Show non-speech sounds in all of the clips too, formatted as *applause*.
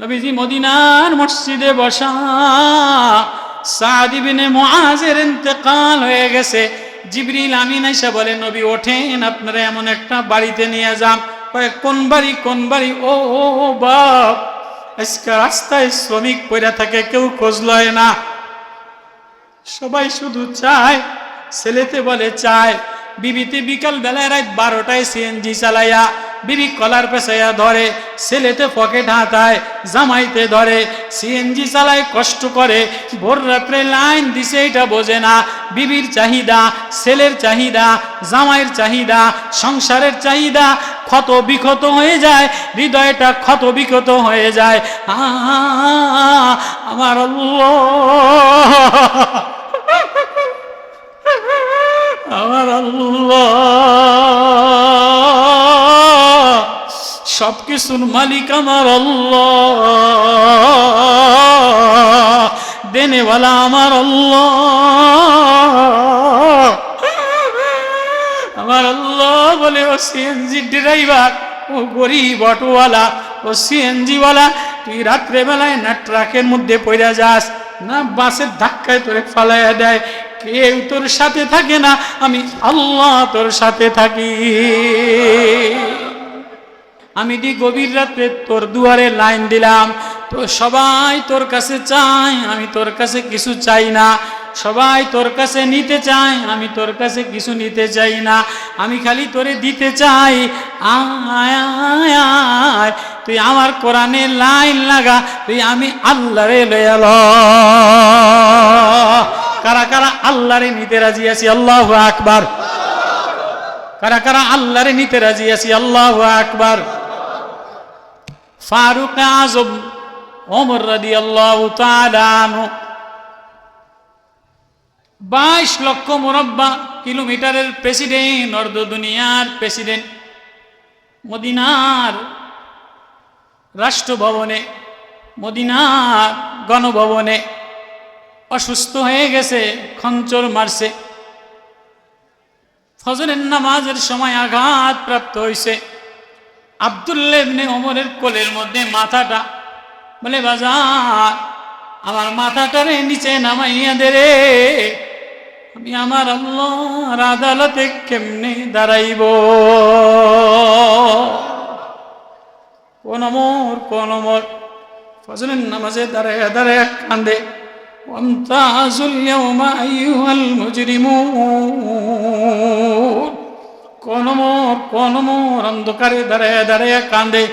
নবীজি মদিনার মসজিদে বসা। সাদিবিনে মুআজের ইন্তেকাল হয়ে গেছে। জিবরিল আমিন এসে বলে, নবী, ওঠেন, আপনারা এমন একটা বাড়িতে নিয়ে যান। কয় কোন বাড়ি কোন বাড়ি? ও ও বাপ, আজকে রাস্তায় শ্রমিক পড়ে থাকে, কেউ খোঁজ লয় না। সবাই শুধু চায়, ছেলেতে বলে, চায়। বিবিতে বিকাল বেলায় রাত বারোটায় সিএনজি চালাইয়া বিবি কলার পেছাইয়া ধরে, ছেলেতে পকেট হাতায়, জামাইতে ধরে। সিএনজি চালায় কষ্ট করে, ভোর রাত্রে লাইন দিছে, এটা বোঝে না। বিবির চাহিদা, ছেলের চাহিদা, জামাইয়ের চাহিদা, সংসারের চাহিদা, ক্ষত বিক্ষত হয়ে যায়, হৃদয়টা ক্ষত বিক্ষত হয়ে যায়। আমার আমার আল্লাহ। সব কিছুর মালিক আমার আল্লাহ। দেনেওয়ালা আমার আল্লাহ। আমার আল্লাহ বলে, ও সিএনজি ড্রাইভার ও গরিব অটোওয়ালা, ও সিএনজিওয়ালা তুই রাত্রেবেলায় না ট্রাকের মধ্যে পড়ে যাস, না বাসের ধাক্কায় তোরে ফালাইয়া দেয়। কেউ তোর সাথে থাকে না, আমি আল্লাহ তোর সাথে থাকি। আমি দি গভীর রাত্রে তোর দুয়ারে লাইন দিলাম। তো সবাই তোর কাছে চায়, আমি তোর কাছে কিছু চাই না। সবাই তোর কাছে নিতে চায়, আমি তোর কাছে কিছু নিতে চাই না। আমি খালি তোরে দিতে চাই, আয়। তুই আমার কোরআনে লাইন লাগা, তুই আমি আল্লাহরে লয়াল কারা কারা আল্লাহরে নিতে রাজি আছি? আল্লাহ আকবার। কারা কারা আল্লাহরে নিতে রাজি আছি? আল্লাহ আকবার। ফারুক আজম, ওমর রাদি আল্লাহ বাইশ লক্ষ মোরব্বা কিলোমিটারের প্রেসিডেন্ট অর্ধ দুনিয়ার প্রেসিডেন্ট, মদিনার রাষ্ট্রভবনে, মদিনার গণভবনে অসুস্থ হয়ে গেছে, খঞ্চর মারছে। ফজরের নামাজের সময় আঘাত প্রাপ্ত হয়েছে আবদুল্লাবনে অমরের কোলের মধ্যে মাথাটা, বলে, বাজার, আমার মাথাটা রে নিচে নামাইয়া দে রে। আমি আমার আল্লাহর আদালতে কেমনে দাঁড়াইব? কোন অমর কোন অমর। ফজরের নামাজে দাঁড়ায় দাঁড়ায় কান্দে অন্তাজুল মুজরিমু أيها المجرمون কোন মোর কোন মোর অন্ধকারে দাঁড়ায় দাঁড়ায় কান্দে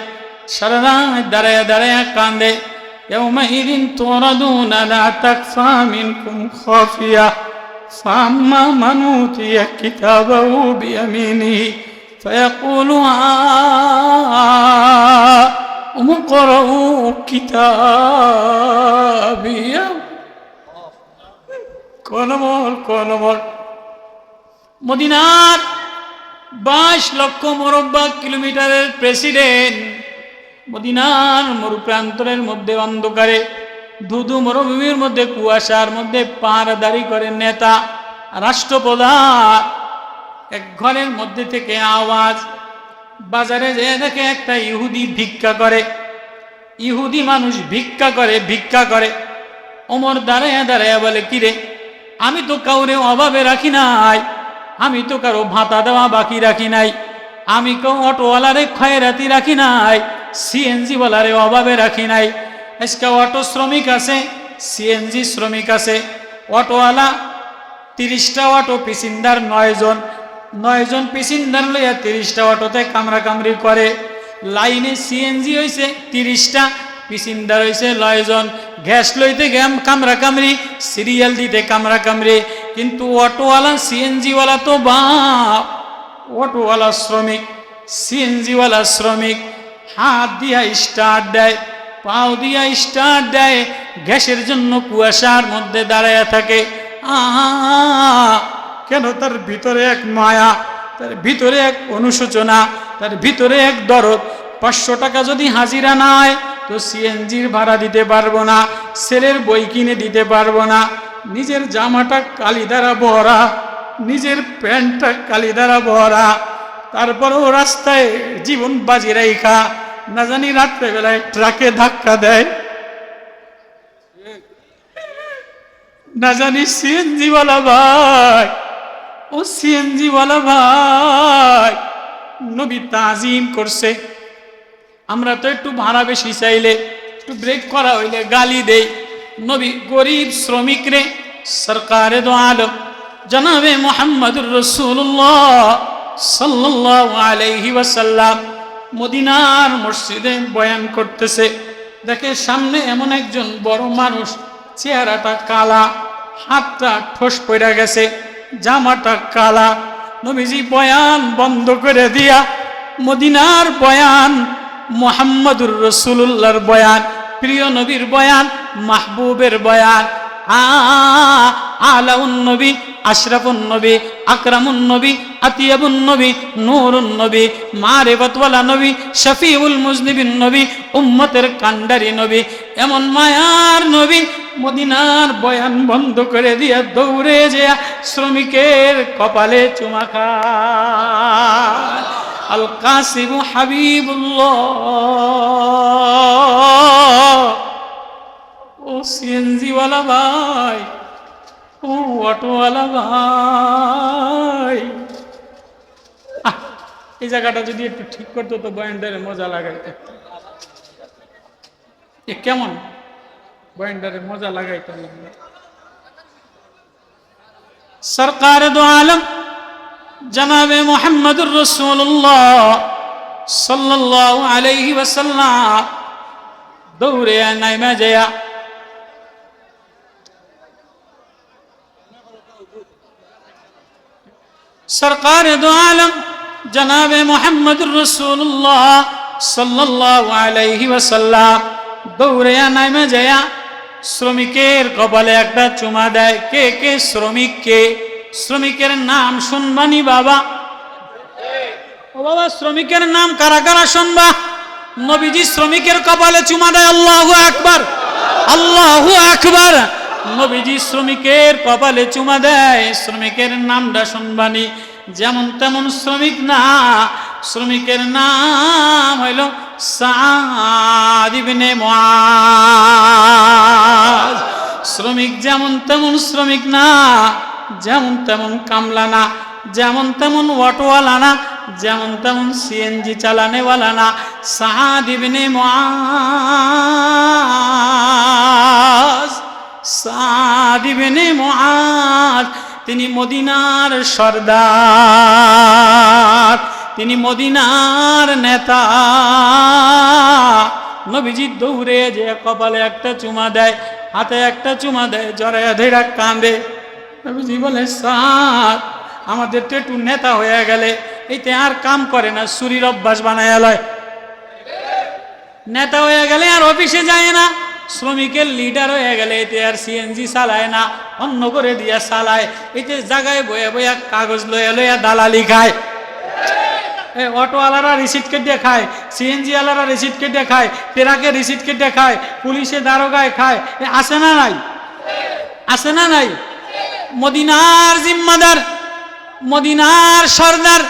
সারা রাত দাঁড়ায় দাঁড়ায় কান্দে يومئذ تردون لا تخفى منكم خافية فأما من أوتي كتابه بيمينه فيقول هاؤم اقرءوا كتابيه কোন মোর কোন মোর মদিনার বাইশ লক্ষ মোরব্বা কিলোমিটারের প্রেসিডেন্ট, মদিনার মরুপ্রান্তরের মধ্যে অন্ধকারে, ধুধু মরুভূমির মধ্যে, কুয়াশার মধ্যে পাহারাদারি করে নেতা, রাষ্ট্রপ্রধান। এক ঘরের মধ্যে থেকে আওয়াজ, বাজারে যে দেখে একটা ইহুদি ভিক্ষা করে। ইহুদি মানুষ ভিক্ষা করে ভিক্ষা করে। ওমর দাঁড়াইয়া দাঁড়ায় বলে, কিরে, আমি তো কাউরে অভাবে রাখি নাই। আমি তো কারও ভাতা দেওয়া বাকি রাখি নাই। আমি কেউ অটোওয়ালারে খয়রাতি রাখি নাই, সিএনজি ওয়ালারে অভাবে রাখি নাই। আজকে অটো শ্রমিক আছে, সিএনজি শ্রমিক আছে। অটোওয়ালা তিরিশটা অটো পিসিন্দার নয়জন নয়জন পিসিন্দার লইয়া তিরিশটা অটোতে কামড়া কামড়ি করে। লাইনে সিএনজি হয়েছে তিরিশটা, পিসিন্দার হয়েছে নয়জন। গ্যাস লইতে গ্যাম কামড়া কামড়ি সিরিয়াল দিতে কামড়া কামড়ি কিন্তু অটোওয়ালা সিএনজিওয়ালা তো বাপ। অটোওয়ালা শ্রমিক, সিএনজিওয়ালা শ্রমিক, হাত দিয়া স্টার্ট দেয়, পাও দিয়া স্টার্ট দেয়, গ্যাসের জন্য কুয়াশার মধ্যে দাঁড়ায় থাকে। কেন তার ভিতরে এক মায়া, তার ভিতরে এক অনুশোচনা, তার ভিতরে এক দরদ। পাঁচশো টাকা যদি হাজিরা নাই তো সিএনজির ভাড়া দিতে পারব না ছেলের বই কিনে দিতে পারব না। নিজের জামাটা কালি দ্বারা ভরা, নিজের প্যান্টটা কালি দ্বারা ভরা, তারপরেও রাস্তায় জীবন বাজি রাইখা, না জানি রাত্রে বেলায় ট্রাকে ধাক্কা দেয়। না জানি সিএনজি ওয়ালা ভাই, ও সিএনজি ওয়ালা ভাই, নবী তাজিম করছে। আমরা তো একটু ভাড়া বেশি চাইলে, একটু ব্রেক করা হইলে গালি দেই। নবী গরিব শ্রমিক রে সরকারে জনাবে মোহাম্মদুর রসুল্লাহ মদিনার মসজিদে বয়ান করতেছে। দেখে সামনে এমন একজন বড় মানুষ, চেহারাটা কালা, হাতটা ঠোস পড়ে গেছে, জামাটা কালা। নবীজি বয়ান বন্ধ করে দিয়া মদিনার বয়ান, মোহাম্মদুর রসুল্লাহর বয়ান, প্রিয় নবীর বয়ান মাহবুবের বয়ান, আ আলাউন নবী আশরাফুন নবী আকরামুন নবী আতিয়াবুন নবী নূরুন নবী মারেবতওয়ালা নবী শফিউল মুজনিবিন নবী, উম্মতের কান্ডারি নবী, এমন মায়ার নবী, মদিনার বয়ান বন্ধ করে দিয়া দৌড়ে যে শ্রমিকের কপালে চুমা খায়। আল কাসিম হাবিবুল্লাহ। সিএনজিওয়ালা ভাই, ও অটোওয়ালা ভাই। এই জায়গাটা যদি একটু ঠিক করতো তো বয়ানটারে মজা লাগাইতে। এ কেমন? বয়ানটারে মজা লাগাইতে সরকার দো আলম, জনাবে মোহাম্মদুর রসুল্লাহ সাল্লাল্লাহু আলাইহি ওয়াসাল্লাম, দৌড়ে নাইমা জয়া সরকার দো আলম, জনাবে মোহাম্মদুর রসুল্লাহ সাল্লাল্লাহু আলাইহি ওয়াসাল্লাম। দৌড়ে নাইমা জয়া শ্রমিকের কপালে একটা চুমা দেয়, কে কে শ্রমিক, কে? শ্রমিকের নাম শুনবানি বাবা? ও বাবা, শ্রমিকের নাম কারা কারা শুনবা? নবীজি শ্রমিকের কপালে চুমা দেয়, আল্লাহু আকবার আল্লাহু আকবার। নবীজি শ্রমিকের কপালে চুমা দেয়, শ্রমিকের নামটা শুনবানি। যেমন তেমন শ্রমিক না, শ্রমিকের নাম হইল সাদ ইবনে শ্রমিক যেমন তেমন শ্রমিক না, যেমন তেমন কামলা না, যেমন তেমন অটোওয়ালা না, যেমন তেমন সিএনজি চালানেওয়ালা না, সাদ ইবনে মুআজ। সাদ ইবনে মুআজ, তিনি মদিনার সর্দার, তিনি মদিনার নেতা। নবীজি দৌড়ে যে কপালে একটা চুমা দেয়, হাতে একটা চুমা দেয় জড়াইয়া ধৈরা কাঁদে। নবীজি বলে সাত আমাদের তো একটু নেতা হয়ে গেলে এইতে আর কাম করে না সুরির অভ্যাস বানায় নেতা হয়ে গেলে আর অফিসে যায় না। শ্রমিকের লিডার হয়ে গেলে এতে আর সিএনজি চালায় না, অন্য করে দিয়া চালায়। এতে জায়গায় বয়ে বইয়া কাগজ লইয়া লইয়া দালালি খায়। অটোওয়ালারা রিসিট কেটে খায় সিএনজি ওয়ালারা রিসিট কেটে খায়, ট্রাকে রিসিট কেটে খায়, পুলিশে দারোগায় খায়। আছে না নাই? আছে না নাই? মদিনার জিম্মাদার, মদিনার সর্দার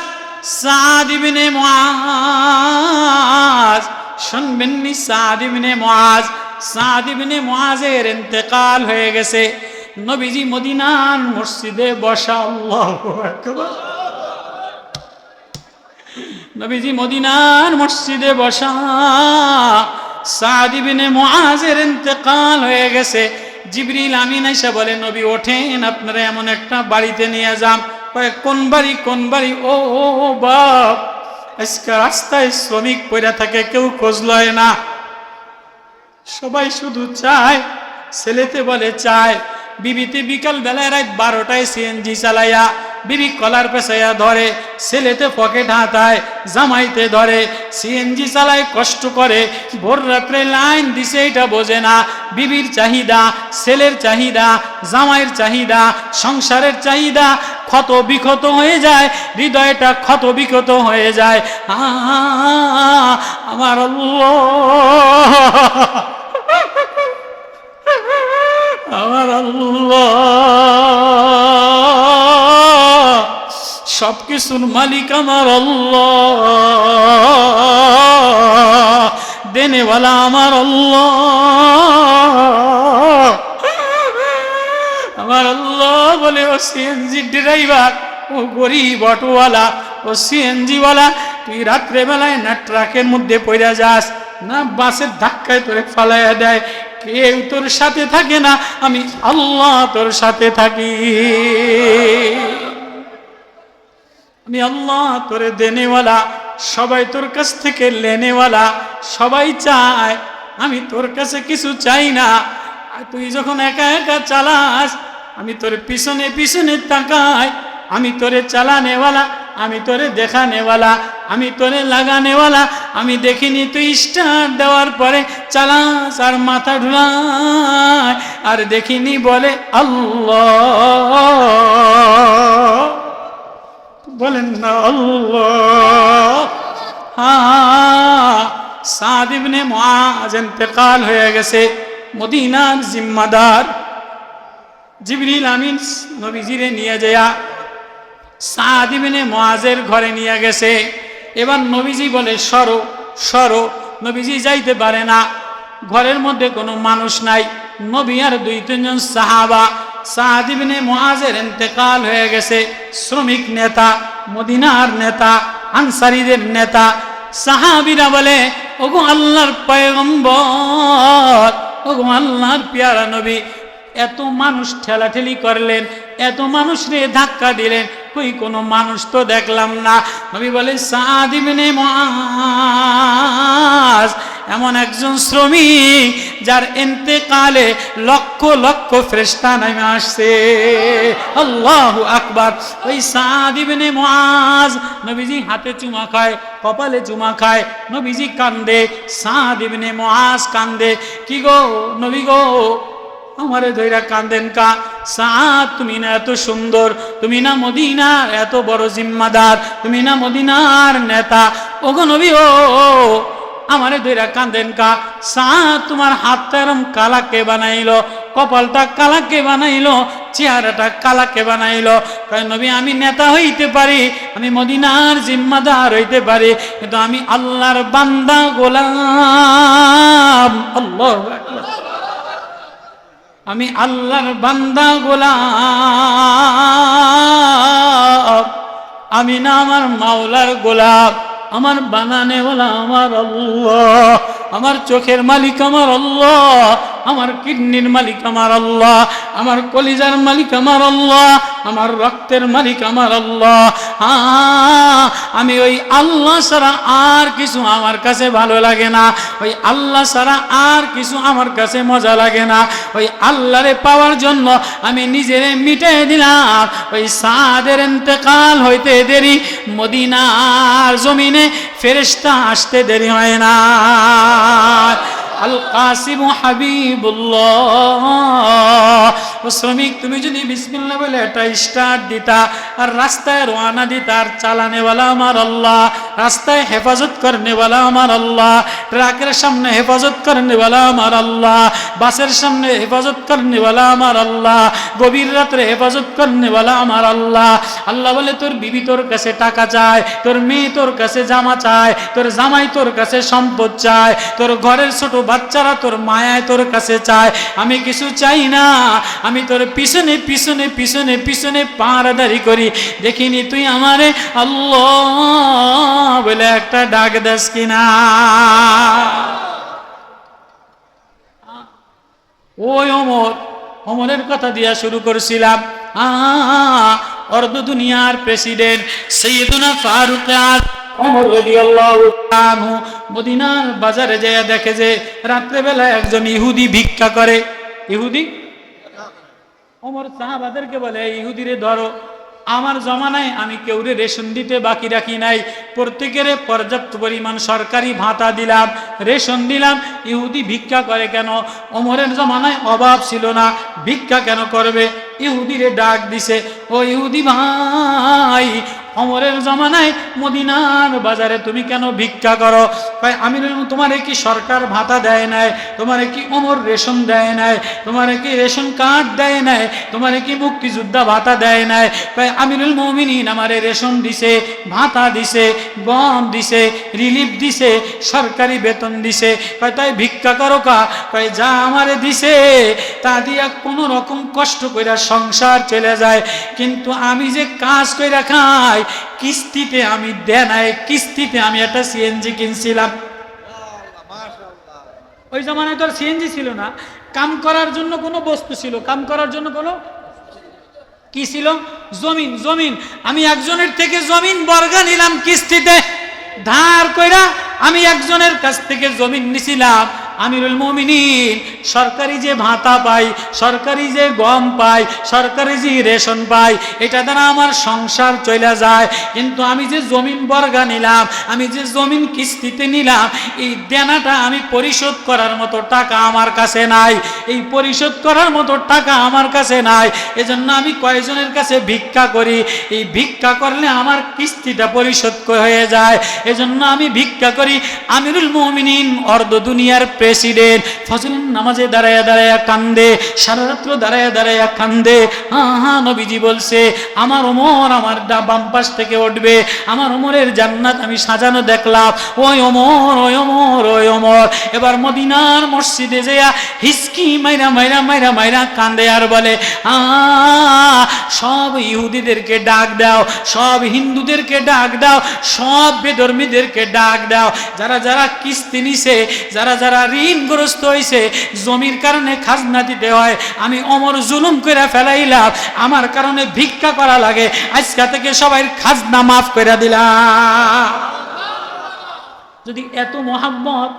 সাদ ইবনে মুআজ। শুনবেননি সাদ ইবনে মুআজ সাদ ইবনে ইন্তেকাল হয়ে গেছে। নবীজি মদিনান মসজিদে বসা নবীজি মদিনান মসজিদে বসা, সাদ ইবনে মুআজের ইন্তেকাল হয়ে গেছে। জিবরিল আমিন এসে বলে, নবী, ওঠেন, আপনারা এমন একটা বাড়িতে নিয়ে যান। কোন বাড়ি কোন বাড়ি? ও বাপ, আজকে রাস্তায় শ্রমিক পড়ে থাকে, কেউ খোঁজ লয় না। সবাই শুধু চায়, ছেলেতে বলে চায়। বিবিতে বিকাল বেলায় রাত বারোটায় সিএনজি চালাইয়া বিবি কলার পেঁচাইয়া ধরে, ছেলেতে পকেট হাতায়, জামাইতে ধরে। সিএনজি চালায় কষ্ট করে, ভোর রাত্রে লাইন দিছে এটা বোঝে না। বিবির চাহিদা, ছেলের চাহিদা, জামাইয়ের চাহিদা, সংসারের চাহিদা ক্ষত বিক্ষত হয়ে যায়, হৃদয়টা ক্ষত বিক্ষত হয়ে যায়। আমার আল্লাহ। আমার সব কিছুর মালিক আমার আল্লাহ। দেনেওয়ালা আমার আল্লাহ। আমার আল্লাহ বলে, ও সিএনজি ড্রাইভার ও গরিব অটোওয়ালা, ও সিএনজিওয়ালা তুই রাত্রেবেলায় না ট্রাকের মধ্যে পড়ে যাস। না বাসের ধাক্কায় তোরে ফালাইয়া দেয়। কেউ তোর সাথে থাকে না, আমি আল্লাহ তোর সাথে থাকি। আমি আল্লাহ তোরে দেনেওয়ালা, সবাই তোর কাছ থেকে লেনেওয়ালা, সবাই চায়, আমি তোর কাছে কিছু চাই না। তুই যখন একা একা চালাস, আমি তোর পিছনে পিছনে তাকাই আমি তোরে চালানেওয়ালা, আমি তোরে দেখানেওয়ালা, আমি তোরে লাগানেওয়ালা, আমি দেখিনি তুই স্টার্ট দেওয়ার পরে চালাস আর মাথা ঢুলায়, আর দেখিনি বলে আল্লাহ। বলেন না আল্লাহ। হ্যাঁ সাদ ইবনে হয়ে গেছে, মদিনার জিম্মাদার। জিবরিল আমিন নবীজিরে নিয়ে যায় সাদ ইবনে মুআজের ঘরে নিয়ে গেছে। এবার নবীজি বলে, সরো সরো, নবীজি যাইতে পারে না। ঘরের মধ্যে কোনো মানুষ নাই। নবী আর দুই, তিনজন সাহাবা। সাদ ইবনে মুআজের ইন্তেকাল হয়ে গেছে। শ্রমিক নেতা, মদিনার নেতা, আনসারিদের নেতা। সাহাবিরা বলে, ওগো আল্লাহর পয়গম্বর, ওগো আল্লাহর পেয়ারা নবী, এত মানুষ ঠেলাঠেলি করলেন, এত মানুষ রে ধাক্কা দিলেন কই কোনো মানুষ তো দেখলাম না। নবী বলে সাদিবনে মাস এমন একজন শ্রমিক যার এন্তেকালে লক্ষ লক্ষ ফ্রেস্তা নামে আসছে। আল্লাহ আকবার। ওই সাদিবনে মাস নবীজি হাতে চুমা খায়, কপালে চুমা খায়, নবীজি কান্দে সাদিবনে মাস কান্দে। কি গো নবী গো? আমারে ধৈরা কান্দেন কা? সাত তুমি না এত সুন্দর, তুমি না মদিনার এত বড় জিম্মাদার, তুমি না মদিনার নেতা। ওগো নবী, ও, আমারে ধৈরা কান্দেন কা? সাত তোমার হাতটা এরম কালাকে বানাইলো? কপালটা কালাকে বানাইলো? চেহারাটা কালাকে বানাইলো? তাই নবী, আমি নেতা হইতে পারি, আমি মদিনার জিম্মাদার হইতে পারি, কিন্তু আমি আল্লাহর বান্দা গোলাম। আল্লাহ আমি আল্লাহর বান্দা গোলাপ। আমি না আমার মাওলার গোলাপ। আমার বানানেওয়ালা আমার আল্লাহ। আমার চোখের মালিক আমার আল্লাহ। আমার কিডনির মালিক আমার আল্লাহ। আমার কলিজার মালিক আমার আল্লাহ। আমার রক্তের মালিক আমার আল্লাহ। আমি ওই আল্লাহ ছাড়া আর কিছু আমার কাছে ভালো লাগে না। ওই আল্লাহ ছাড়া আর কিছু আমার কাছে মজা লাগে না। ওই আল্লাহরে পাওয়ার জন্য আমি নিজেরে মিটাই দিলাম। ওই সাদের ইন্তেকাল হইতে দেরি। মদিনার জমিনে ফেরেশতা আসতে দেরি হয় না। আল কাসিম হাবিবুল্লাহ। শ্রমিক, তুমি যদি বিসমিল্লা বলে একটা স্টার্ট দিতা, আর রাস্তায় রোয়ানা দিতা, আর চালানেওয়ালা আমার আল্লাহ, রাস্তায় হেফাজত করনেওয়ালা আমার আল্লাহ, ট্রাকের সামনে হেফাজত করনেওয়ালা আমার আল্লাহ, বাসের সামনে হেফাজত করনেওয়ালা আমার আল্লাহ, গভীর রাত্রে হেফাজত করনেওয়ালা আমার আল্লাহ। আল্লাহ বলে, তোর বিবি তোর কাছে টাকা চায়, তোর মেয়ে তোর কাছে জামা চায়, তোর জামাই তোর কাছে সম্পদ চায়, তোর ঘরের ছোট বাচ্চারা তোর মায়ায় তোর কাছে চায়। আমি কিছু চাই না। আমি তোর পিছনে পিছনে পিছনে পিছনে পাহারাদারি করি। দেখিনি তুই আমারে? আল্লাহ বলে একটা ডাক দাস কিনা। ওই অমর, অমরের কথা দিয়া শুরু করছিলাম। অর্ধ দুনিয়ার প্রেসিডেন্ট সৈয়দুনা ফারুক অমর রাদিয়াল্লাহু মদিনার বাজারে যেয়ে দেখে যে রাত্রেবেলা একজন ইহুদি ভিক্ষা করে। ইহুদি? অমর সাহাবাদেরকে বলে, "এই ইহুদিরে ধরো, আমার জমানায় আমি কেউরে রেশন দিতে বাকি রাখি নাই। প্রত্যেকের পর্যাপ্ত পরিমাণ সরকারি ভাতা দিলাম, রেশন দিলাম। ইহুদি ভিক্ষা করে কেন? অমরের জমানায় অভাব ছিল না, ভিক্ষা কেন করবে? ইহুদিরে ডাক দিছে, ও ইহুদি ভাই অমরের জমানায় মদিনার বাজারে তুমি কেন ভিক্ষা করো? কয়, আমি তোমার কি সরকার ভাতা দেয় নাই? তোমার কি অমর রেশন দেয় নাই? তোমার কি রেশন কার্ড দেয় নাই? তোমার কি মুক্তিযোদ্ধা ভাতা দেয় নাই? কয় আমিরুল মমিনিন আমারে রেশন দিছে, ভাতা দিছে গম দিছে, রিলিফ দিছে, সরকারি বেতন দিছে। কয়, তাই ভিক্ষা করো কা? কয়, যা আমারে দিছে, তা দিয়া কোনো রকম কষ্ট কইরা সংসার চলে যায়। কিন্তু আমি যে কাজ কইরা খাই, কিস্তিতে আমি দেনায় কিস্তিতে আমি একটা সিএনজি কিনছিলাম। ওই জমানায় তো আর সিএনজি ছিল না। কাম করার জন্য কোনো বস্তু ছিল, কাম করার জন্য কোনো কি ছিল? জমিন জমিন। আমি একজনের থেকে জমিন বর্গা নিলাম কিস্তিতে। ধার কইরা আমি একজনের কাছ থেকে জমিন নিছিলাম। আমিরুল মমিনিন, সরকারি যে ভাতা পাই, সরকারি যে গম পাই, সরকারি যে রেশন পাই, এটা দ্বারা আমার সংসার চলে যায়। কিন্তু আমি যে জমিন বর্গা নিলাম, আমি যে জমিন কিস্তিতে নিলাম, এই দেনাটা আমি পরিশোধ করার মতো টাকা আমার কাছে নাই। এই পরিশোধ করার মতো টাকা আমার কাছে নাই। এজন্য আমি কয়েকজনের কাছে ভিক্ষা করি? এই ভিক্ষা করলে আমার কিস্তিটা পরিশোধ হয়ে যায়। এজন্য আমি ভিক্ষা করি। আমিরুল মমিনিন অর্ধ দুনিয়ার প্রেসিডেন্ট ফজল নামাজে দাঁড়ায় দাঁড়ায় কান্দে সারা রাত্র দাঁড়ায় দাঁড়ায় কান্দে হ্যাঁ নবীজি বলছে, আমার ওমর আমার বাম পাশ থেকে উঠবে, আমার ওমরের জান্নাত আমি সাজানো দেখলাম। ওই ওমর ওই ওমর ওই ওমর। এবার মদিনার মসজিদে যেয়া হিসকি মাইরা মাইরা মাইরা মাইরা কান্দে আর বলে সব ইহুদিদেরকে ডাক দাও, সব হিন্দুদেরকে ডাক দাও, সব বেধর্মীদেরকে ডাক দাও। যারা যারা কিস্তি নিছে, যারা যারা ঋণগ্রস্ত হয়েছে জমির কারণে খাজনা দিতে হয়, আমি অমর জুলুম করে ফেলাইলাম, আমার কারণে ভিক্ষা করা লাগে, আজকা থেকে সবাই খাজনা মাফ করে দিলাম। যদি এত মহাব্বত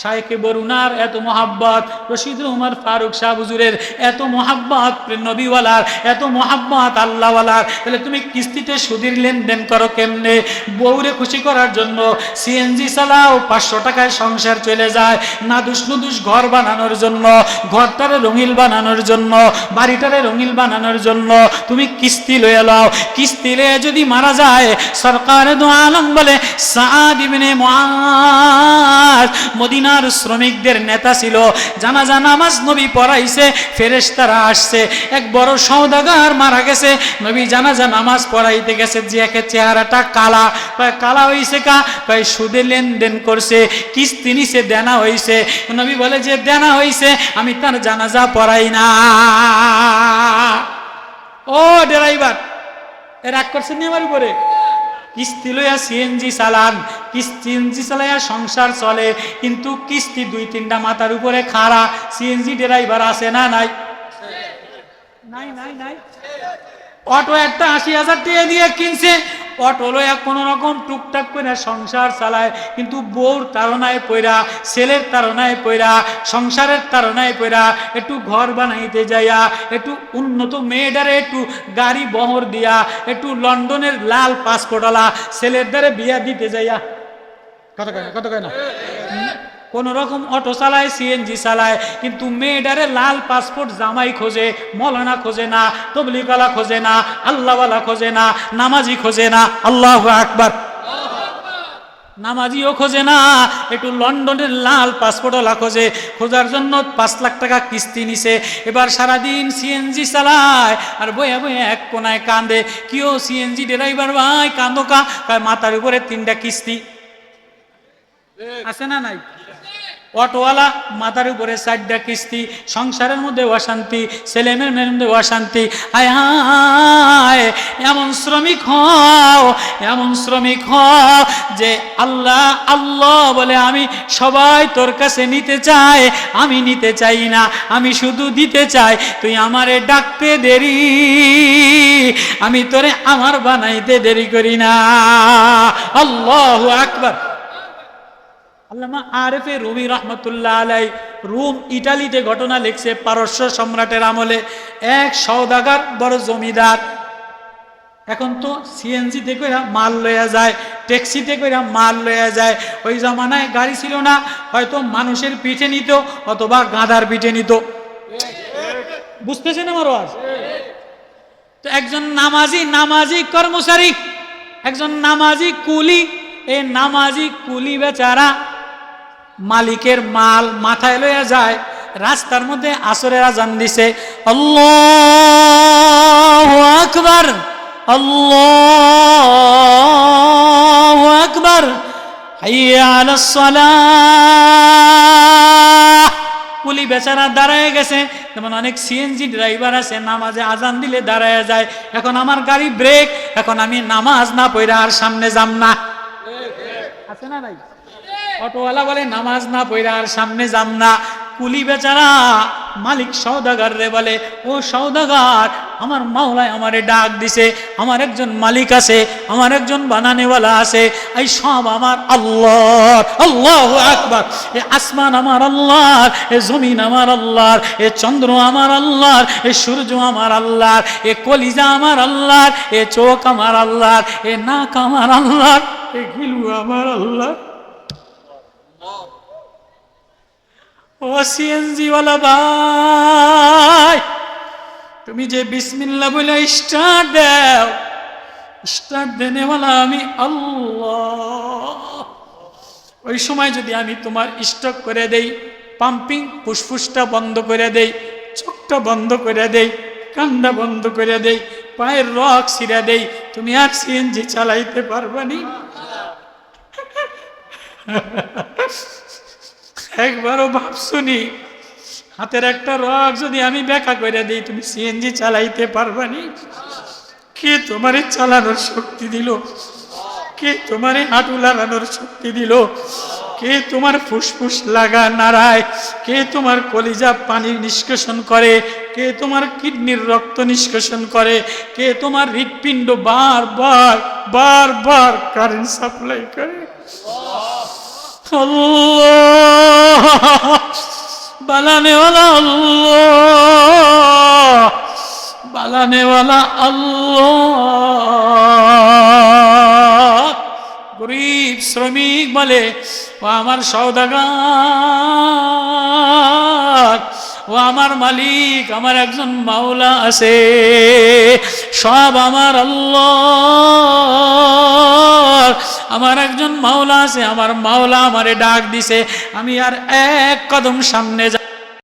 শায়েকে বরুনার এত মহাব্বত, রশিদুল উমর ফারুক শাহ হুজুরের এত মহাব্বত নবীওয়ালার এত মহাব্বত, আল্লাহওয়ালার। তাহলে তুমি কিস্তিতে সুদের লেনদেন করো কেমনে? বউরে খুশি করার জন্য সিএনজি চালাও পাঁচশো টাকায় সংসার চলে যায়। নাদুস নুদুস ঘর বানানোর জন্য, ঘরটারে রঙিল বানানোর জন্য, বাড়িটারে রঙিল বানানোর জন্য তুমি কিস্তি লয়ে লাও। কিস্তি লয়ে যদি মারা যায়, সরকার দো বলে, সাদ ইবনে মুআজ মদিনার শ্রমিকদের নেতা ছিল। জানাজা নামাজ নবী পড়াইছে, ফেরেশতারা আসছে। এক বড় সওদাগার মারা গেছে। নবী জানাজা নামাজ পড়াইতে গেছে একে চেহারাটা কালা। কালা হইছে কা? কয়, সুদে লেনদেন করছে, কিস্তি নিছে, দেনা হইছে। নবী বলে, যে দেনা হইছে, আমি তার জানাজা পড়াই না। ও ড্রাইভার রাগ করছেন আমার উপরে? কিস্তি লইয়া সিএনজি চালান সিএনজি চালাইয়া সংসার চলে, কিন্তু কিস্তি দুই তিনটা মাথার উপরে খাড়া সিএনজি ড্রাইভার আছে না নাই? নাই নাই নাই। অটো একটা আশি হাজার টাকা দিয়ে কিনছে। অটো লইয়া কোনো রকম টুকটাক করে সংসার চালায়, কিন্তু বউর তারনায় পইরা ছেলের তারনায় পইরা সংসারের তারনায় পইরা একটু ঘর বানাইতে যাইয়া, একটু উন্নত মেয়েটারে একটু গাড়ি বহর দিয়া, একটু লন্ডনের লাল পাসপোর্টওয়ালা ছেলের দ্বারে বিয়া দিতে যাইয়া। কত কয় কত কয় না। কোন রকম অটো চালায় সিএনজি চালায়, কিন্তু মেয়েটারে লাল পাসপোর্ট জামাই খোঁজে, মলানা খোঁজে না তবলিকালা খোঁজে না, আল্লাহওয়ালা খোঁজে না, নামাজি খোঁজে না, আল্লাহ আকবার। নামাজিও খোঁজে না, একটু লন্ডনের লাল পাসপোর্টওয়ালা খোঁজে, খোঁজার জন্য পাঁচ লাখ টাকা কিস্তি নিছে, এবার সারাদিন সিএনজি চালায়, আর বয়ে বয়ে এক কোনায় কান্দে, কিও সিএনজি ড্রাইভার ভাই কান্দো কা মাথার উপরে তিনটা কিস্তি। আছে না নাই? অটোওয়ালা, মাথার উপরে চারটা কিস্তি, সংসারের মধ্যে অশান্তি ছেলে মেয়ের মধ্যে অশান্তি। হায় হায়, এমন শ্রমিক হও, এমন শ্রমিক হও যে আল্লাহ আল্লাহ বলে আমি সবাই তোর কাছে নিতে চাই, আমি নিতে চাই না, আমি শুধু দিতে চাই, তুই আমারে ডাকতে দেরি, আমি তোরে আমার বানাইতে দেরি করি না। আল্লাহ আকবার। আল্লামা আরেফে রুমি রহমতুল্লাহ আলাই রুম, ইটালিতে ঘটনা লিখছে পারস্য সম্রাটের আমলে। এক সৌদাগার বড় জমিদার। এখন তো সিএনজিতে কইরা মাল লইয়া যায়, ট্যাক্সিতে কইরা মাল লইয়া যায়। ওই জমানায় গাড়ি ছিল না, হয়তো মানুষের পিঠে নিত অথবা গাধার পিঠে নিত। বুঝতেছেন আমার আওয়াজ? তো একজন নামাজি নামাজি কর্মচারী, একজন নামাজি কুলি, এই নামাজি কুলি বেচারা মালিকের মাল মাথায় লইয়া যায়, রাস্তার মধ্যে আসরের আজান দিছে আকবার আকবার কুলি বেচারা দাঁড়ায় গেছে, যেমন অনেক সিএনজি ড্রাইভার আছে, নামাজে আজান দিলে দাঁড়ায় যায়, এখন আমার গাড়ি ব্রেক এখন আমি নামাজ না পড়া আর সামনে যাম না। আছে না নাই? অটোওয়ালা বলে, নামাজ না পড়া আর সামনে যাম না। কুলি বেচারা মালিক সৌদাগার রে বলে, ও সৌদাগার আমার মাওলায় আমারে ডাক দিছে, আমার একজন মালিক আছে, আমার একজন বানানেওয়ালা আছে, এই সব আমার আল্লাহ আল্লাহ আকবার, এ আসমান আমার আল্লাহর এ জমিন আমার আল্লাহর এ চন্দ্র আমার আল্লাহর এ সূর্য আমার আল্লাহর এ কলিজা আমার আল্লাহর এ চোখ আমার আল্লাহর এ নাক আমার আল্লাহর এ গিলু আমার আল্লাহ। ও সিএনজি ওয়ালা ভাই, তুমি যে বিসমিল্লা বলে স্টার্ট দাও, স্টার্ট দেনেওয়ালা আমি আল্লাহ। ওই সময় যদি আমি তোমার স্টক করে দেই, পাম্পিং ফুসফুসটা বন্ধ করে দেই, চোখটা বন্ধ করে দেই কান্ডা বন্ধ করে দেই, পায়ের রক ছিঁড়ে দেই, তুমি আর সিএনজি চালাইতে পারবানি *laughs* একবারও ভাবছুনি হাতের একটা রক যদি আমি ব্যাখ্যা করে দিই, তুমি সিএনজি চালাইতে পারবানি কে তোমারে চালানোর শক্তি দিল? কে তোমারে হাঁটু লাগানোর শক্তি দিল? কে তোমার ফুসফুস লাগা নাড়ায়? কে তোমার কলিজা পানি নিষ্কাশন করে? কে তোমার কিডনির রক্ত নিষ্কাশন করে? কে তোমার হৃৎপিণ্ড বার বার বার বার কারেন্ট সাপ্লাই করে? আল্লাহ। বালানেওয়ালা আল্লাহ। বালানেওয়ালা আল্লাহ। গরিব শ্রমিক বলে আমার সৌদাগার ও আমার মালিক, আমার একজন মাওলা আছে। সব আমার আল্লাহ। আমার একজন মাওলা আছে, আমার মাওলা আমারে ডাক দিছে। আমি আর এক কদম সামনে যা